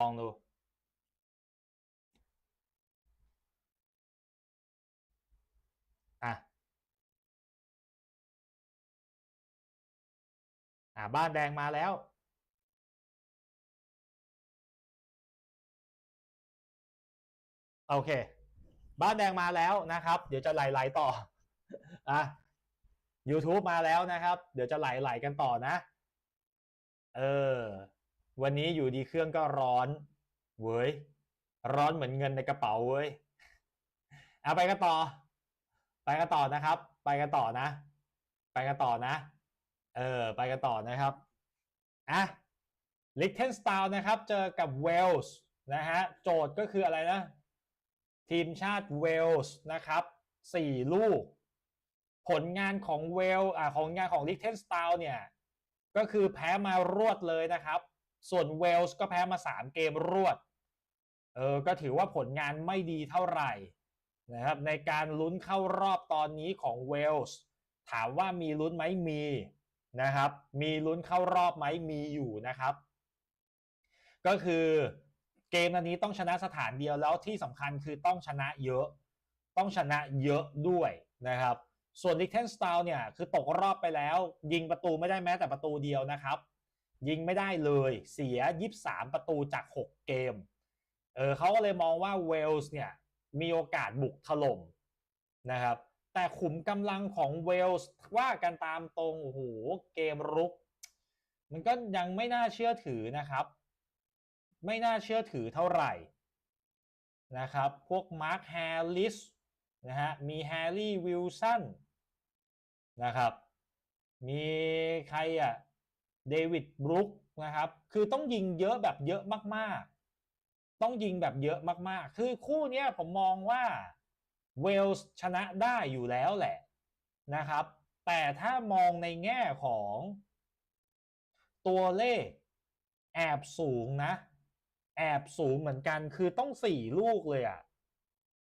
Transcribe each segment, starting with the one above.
ลองดู อะอ่าบ้านแดงมาแล้ว โอเค บ้านแดงมาแล้วนะครับ เดี๋ยวจะไหลๆต่ออะ YouTube มาแล้วนะครับ เดี๋ยวจะไหลๆกันต่อนะ เออ วันนี้อยู่ดีเครื่องก็ร้อน เว้ย ร้อนเหมือนเงินในกระเป๋าเว้ย เอาไปกันต่อ ไปกันต่อนะครับ ไปกันต่อนะ ไปกันต่อนะ เออ ไปกันต่อนะครับ อะลิ c เทนสตา n นะครับ เจอกับเวลส์นะฮะ โจทย์ก็คืออะไรนะ ทีมชาติเวลส์นะครับสี่ลูก ผลงานของเวลอ่าของงานของลิ c เทนสตา n เนี่ย ก็คือแพ้มารวดเลยนะครับ ส่วนเวลส์ก็แพ้มา 3 เกมรวด เออ ก็ถือว่าผลงานไม่ดีเท่าไหร่นะครับในการลุ้นเข้ารอบตอนนี้ของเวลส์ถามว่ามีลุ้นไหมมีนะครับ มีลุ้นเข้ารอบไหมมีอยู่นะครับ ก็คือเกมอันนี้ต้องชนะสถานเดียวแล้วที่สำคัญคือต้องชนะเยอะ ต้องชนะเยอะด้วยนะครับ ส่วนลิเทนสตา n เนี่ยคือตกรอบไปแล้ว ยิงประตูไม่ได้แม้แต่ประตูเดียวนะครับ ยิงไม่ได้เลยเสีย23ประตูจาก 6 เกมเออเขาก็เลยมองว่าเวลส์เนี่ยมีโอกาสบุกถล่มนะครับแต่ขุมกำลังของเวลส์ว่ากันตามตรงโอ้โหเกมรุก มันก็ยังไม่น่าเชื่อถือนะครับ ไม่น่าเชื่อถือเท่าไหร่นะครับพวกมาร์คแฮร์ริสนะฮะมีแฮร์รี่วิลสันนะครับมีใครอะ เดวิดบรูคนะครับ คือต้องยิงเยอะแบบเยอะมากๆ ต้องยิงแบบเยอะมากๆ คือคู่นี้ผมมองว่าเวลส์ชนะได้อยู่แล้วแหละนะครับ แต่ถ้ามองในแง่ของตัวเลขแอบสูงนะ แอบสูงเหมือนกันคือต้องสี่ลูกเลยอะ่ะ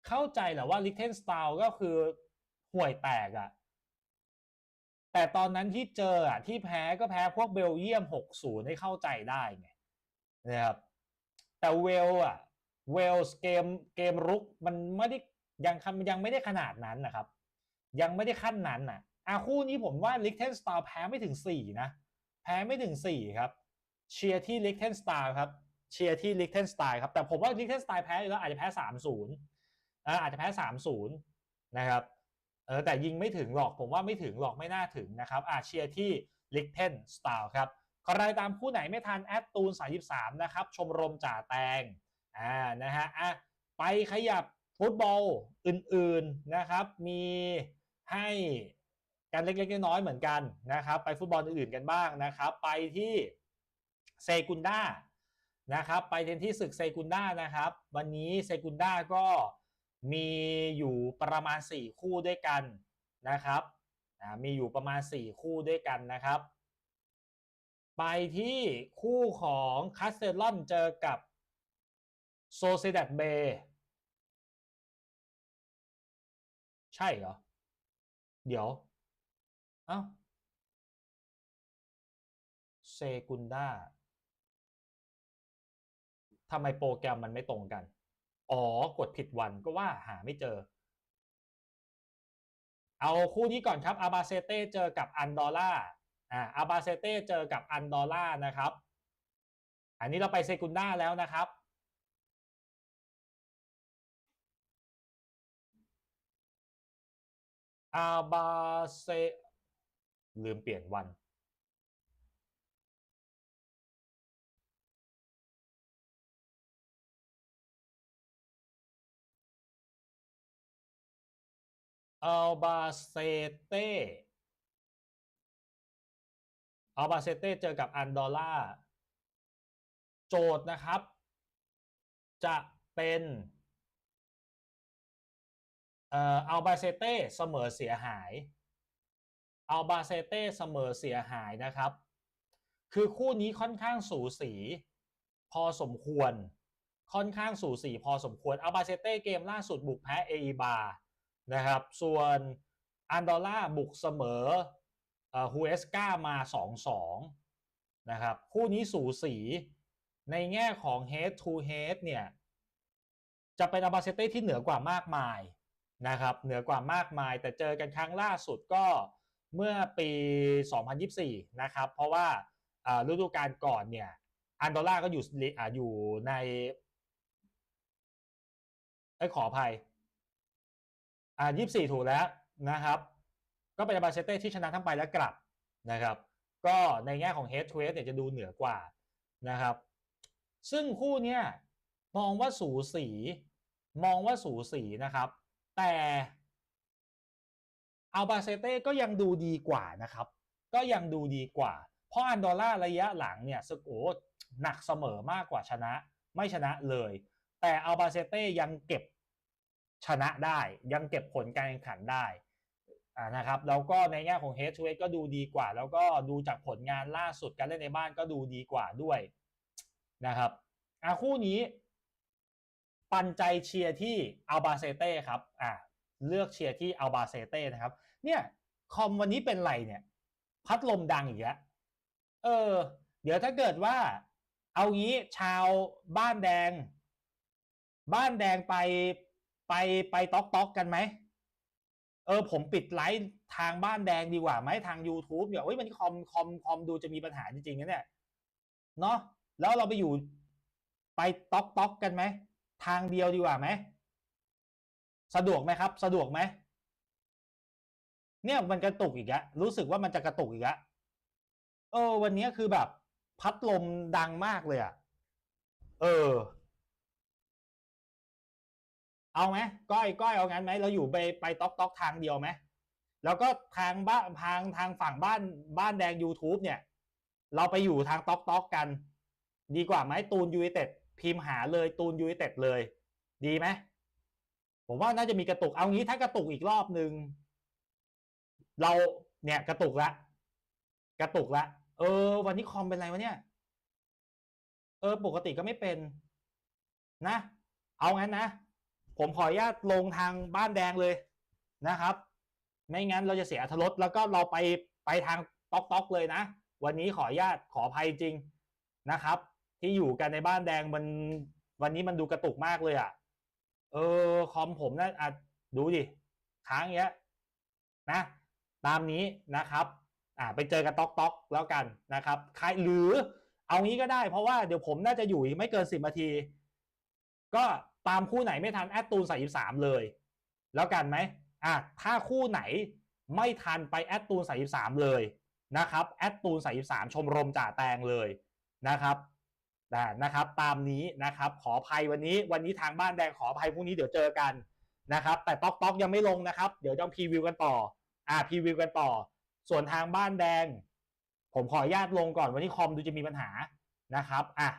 เข้าใจแหละว่าลิเทนสตา n ก็คือห่วยแตกอะ่ะ แต่ตอนนั้นที่เจออะที่แพ้ก็แพ้พวกเบลเยียม 6-0 ให้เข้าใจได้ไงนะครับแต่เวลอะเวลส์เกมเกมรุกมันไม่ได้ยังยังไม่ได้ขนาดนั้นนะครับ ยังไม่ได้ขั้นนั้นน่ะอาคู่นี้ผมว่าลิ c เทนสตา n แพ้ไม่ถึง 4 นะ แพ้ไม่ถึง 4 ครับ เชียร์ที่ลิ c เทนสตา n ครับเชียร์ที่ลิ c เทนสตา n ครับแต่ผมว่าลิ c เทนสตา n แพ้อยู่แล้วอาจจะแพ้ 3-0อาจจะแพ้ 3-0 นะครับ เออแต่ยิงไม่ถึงหรอกผมว่าไม่ถึงหรอกไม่น่าถึงนะครับอาเชียที่ลิกเทนสตา l ครับใครตามคู่ไหนไม่ทันแอดตูน33นะครับชมรมจ่าแตงอ่านะฮะอะไปขยับฟุตบอลอื่นๆนะครับ มีให้การเล็กๆน้อยๆเหมือนกันนะครับ ไปฟุตบอลอื่นๆกันบ้างนะครับ ไปที่เซกุนดานะครับ ไปเทนที่ศึกเซกุนดานะครับ วันนี้เซกุนดาก็ มีอยู่ประมาณ 4 คู่ด้วยกันนะครับมีอยู่ประมาณ 4 คู่ด้วยกันนะครับ ไปที่คู่ของคาสเตลอนเจอกับโซเซดัตเบใช่เหรอ เดี๋ยว เอ้าเซกุนดาทำไมโปรแกรมมันไม่ตรงกัน อ๋อกดผิดวันก็ว่าหาไม่เจอ เอาคู่นี้ก่อนครับอาบาเซเต้เจอกับอันดอร่าอ่าอาบาเซเต้เจอกับอันดอร่านะครับ อันนี้เราไปเซกุนด้าแล้วนะครับอาบาเซลืมเปลี่ยนวัน อัลบาเซเต้อัลบาเซเต้เจอกับอันดอร่าโจทย์นะครับ จะเป็นเอ่ออัลบาเซเต้เสมอเสียหายอัลบาเซเต้เสมอเสียหายนะครับ คือคู่นี้ค่อนข้างสูสี พอสมควร ค่อนข้างสูสีพอสมควรอัลบาเซเต้เกมล่าสุดบุกแพ้เออีบา นะครับ ส่วนอันดอร่าบุกเสมอฮูเอสกามา 2-2 นะครับ คู่นี้สูสีในแง่ของ head to head เนี่ย จะเป็นอาบาเซเต้ที่เหนือกว่ามากมายนะครับ เหนือกว่ามากมาย แต่เจอกันครั้งล่าสุดก็เมื่อปี 2024 นะครับ เพราะว่าฤดูกาลก่อนเนี่ย อันดอร่าก็อยู่อยู่ในไอ้ขออภัย อ่า24ถูกแล้วนะครับ ก็เป็นอาบาเซเต้ที่ชนะทั้งไปและกลับนะครับ ก็ในแง่ของ head to head เนี่ยจะดูเหนือกว่านะครับ ซึ่งคู่เนี้ยมองว่าสูสี มองว่าสูสีนะครับ แต่อัลบาเซเต้ก็ยังดูดีกว่านะครับ ก็ยังดูดีกว่า เพราะอันดอร่าระยะหลังเนี่ยสโกหนักเสมอมากกว่าชนะ ไม่ชนะเลย แต่อัลบาเซเต้ยังเก็บ ชนะได้ยังเก็บผลการแข่งขันได้นะครับแล้วก็ในแง่ของ head to h e ก็ดูดีกว่า แล้วก็ดูจากผลงานล่าสุดการเล่นในบ้านก็ดูดีกว่าด้วยนะครับอ่าคู่นี้ ปันใจเชียร์ที่อัลบาเซเต้ครับอ่าเลือกเชียร์ที่อัลบาเซเต้นะครับ เนี่ยคอมวันนี้เป็นไรเนี่ย พัดลมดังอีกแล้วเออ เดี๋ยวถ้าเกิดว่า เอางี้ชาวบ้านแดง บ้านแดงไป ไปไปต๊อกต๊อกกันไหมเออผมปิดไลฟ์ทางบ้านแดงดีกว่าไหมทาง YouTube เนี่ยเฮ้ยมันคอมคอมคอมดูจะมีปัญหาจริงๆนะเนี่ยเนาะแล้วเราไปอยู่ไปต๊อกต๊อกกันไหมทางเดียวดีกว่าไหมสะดวกไหมครับ สะดวกไหมเนี่ยมันกระตุกอีกแล้วรู้สึกว่ามันจะกระตุกอีกแล้วเออ วันนี้คือแบบ พัดลมดังมากเลยอะเออ เอาไหมก้อยก้อยเอางั้นไหมเราอยู่ไปไปต๊อกต๊อกทางเดียวไหมแล้วก็ทางบ้านทางทางฝั่งบ้านบ้านแดง YouTube เนี่ย เราไปอยู่ทางต๊อกต๊อกกัน ดีกว่าไหมตูนยูไนเต็ดพิมพ์หาเลยตูนยูไนเต็ดเลย ดีไหมผมว่าน่าจะมีกระตุกเอางี้ถ้ากระตุกอีกรอบหนึ่งเราเนี่ยกระตุกละกระตุกละเออ วันนี้คอมเป็นไรวะเนี่ย เออ ปกติก็ไม่เป็น นะ เอางั้นนะ ผมขออนุญาตลงทางบ้านแดงเลยนะครับ ไม่งั้นเราจะเสียอรรถรสแล้วก็เราไปไปทางต๊อกต๊อกเลยนะ วันนี้ขออนุญาตขออภัยจริงนะครับ ที่อยู่กันในบ้านแดงมันวันนี้มันดูกระตุกมากเลยอะ่ะ เออคอมผมนะ่ะดูดิค้างเงี้ยนะ ตามนี้นะครับอ่าไปเจอกันต๊อกต๊อกแล้วกันนะครับใครหรือเอางี้ก็ได้เพราะว่าเดี๋ยวผมน่าจะอยู่อีกไม่เกินสิบนาที ก็ ตามคู่ไหนไม่ทันแอดตูนใส่สามเลย แล้วกันไหมอะถ้าคู่ไหนไม่ทันไปแอดตูนใส่สามเลยนะครับแอดตูนใส่สามชมรมจ่าแตงเลยนะครับนะนะครับ ตามนี้นะครับขออภัยวันนี้วันนี้ทางบ้านแดงขออภัยพรุ่งนี้เดี๋ยวเจอกันนะครับ แต่ต๊อกต๊อกยังไม่ลงนะครับ เดี๋ยวต้องพรีวิวกันต่ออ่าพรีวิวกันต่อ ส่วนทางบ้านแดง ผมขออนุญาตลงก่อนวันนี้คอมดูจะมีปัญหานะครับอะ